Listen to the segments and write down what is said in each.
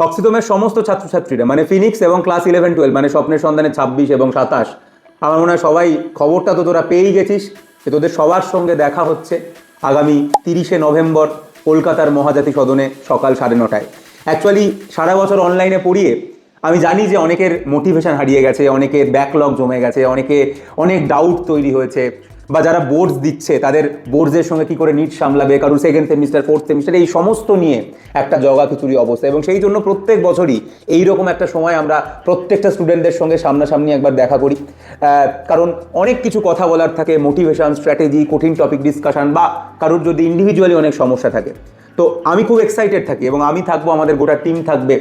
ফক্সিদমের সমস্ত ছাত্রছাত্রীরা মানে ফিনিক্স এবং ক্লাস ইলেভেন, টুয়েলভ মানে স্বপ্নের সন্ধানে ছাব্বিশ এবং সাতাশ। আমার মনে হয় সবাই খবরটা তো তোরা পেয়েই গেছিস, যে তোদের সবার সঙ্গে দেখা হচ্ছে আগামী তিরিশে নভেম্বর কলকাতার মহাজাতি সদনে সকাল সাড়ে নটায়। অ্যাকচুয়ালি সারা বছর অনলাইনে পড়িয়ে আমি জানি যে অনেকের মোটিভেশন হারিয়ে গেছে, অনেকের ব্যাকলগ জমে গেছে, অনেকে, অনেক ডাউট তৈরি হয়েছে। বা যারা বোর্ডস দিচ্ছে, তাদের বোর্ডসের সঙ্গে কি করে নিট সামলাবে, কারণ সেকেন্ড সেমিস্টার ফোর্থ সেমিস্টার এই সমস্ত নিয়ে একটা জগা খিচুড়ি অবস্থা। এবং সেই জন্য প্রত্যেক বছরই এইরকম একটা সময় আমরা প্রত্যেকটা স্টুডেন্টদের সঙ্গে সামনাসামনি একবার দেখা করি। কারণ অনেক কিছু কথা বলার থাকে মোটিভেশন স্ট্র্যাটেজি কঠিন টপিক ডিসকাশন বা কারোর যদি ইন্ডিভিজুয়ালি অনেক সমস্যা থাকে। তো আমি খুব এক্সাইটেড থাকি এবং আমি থাকব, আমাদের গোটা টিম থাকবে।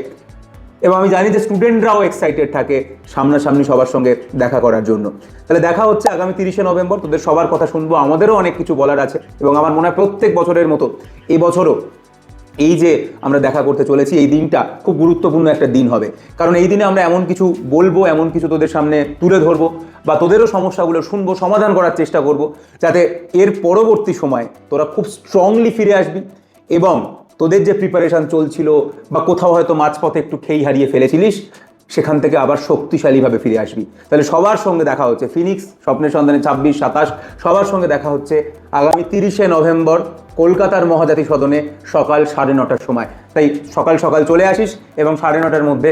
এবং আমি জানি যে স্টুডেন্টরাও এক্সাইটেড থাকে সামনাসামনি সবার সঙ্গে দেখা করার জন্য। তাহলে দেখা হচ্ছে আগামী তিরিশে নভেম্বর, তোদের সবার কথা শুনব, আমাদেরও অনেক কিছু বলার আছে এবং আমার মনে হয় প্রত্যেক বছরের মতো এই বছরও এই যে আমরা দেখা করতে চলেছি, এই দিনটা খুব গুরুত্বপূর্ণ একটা দিন হবে। কারণ এই দিনে আমরা এমন কিছু বলব, এমন কিছু তোদের সামনে তুলে ধরবো বা তোদেরও সমস্যাগুলো শুনব, সমাধান করার চেষ্টা করব, যাতে এর পরবর্তী সময় তোরা খুব স্ট্রংলি ফিরে আসবি এবং তোদের যে প্রিপারেশন চলছিল বা কোথাও হয়তো মাঝপথে একটু খেই হারিয়ে ফেলেছিলিস, সেখান থেকে আবার শক্তিশালীভাবে ফিরে আসবি। তাহলে সবার সঙ্গে দেখা হচ্ছে ফিনিক্স স্বপ্নের সন্ধানে ছাব্বিশ, সাতাশ। সবার সঙ্গে দেখা হচ্ছে আগামী তিরিশে নভেম্বর কলকাতার মহাজাতি সদনে সকাল সাড়ে নটার সময়। তাই সকাল সকাল চলে আসিস এবং সাড়ে নটার মধ্যে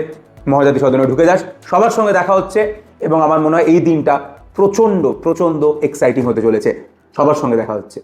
মহাজাতি সদনে ঢুকে যাস। সবার সঙ্গে দেখা হচ্ছে এবং আমার মনে হয় এই দিনটা প্রচণ্ড প্রচণ্ড এক্সাইটিং হতে চলেছে। সবার সঙ্গে দেখা হচ্ছে।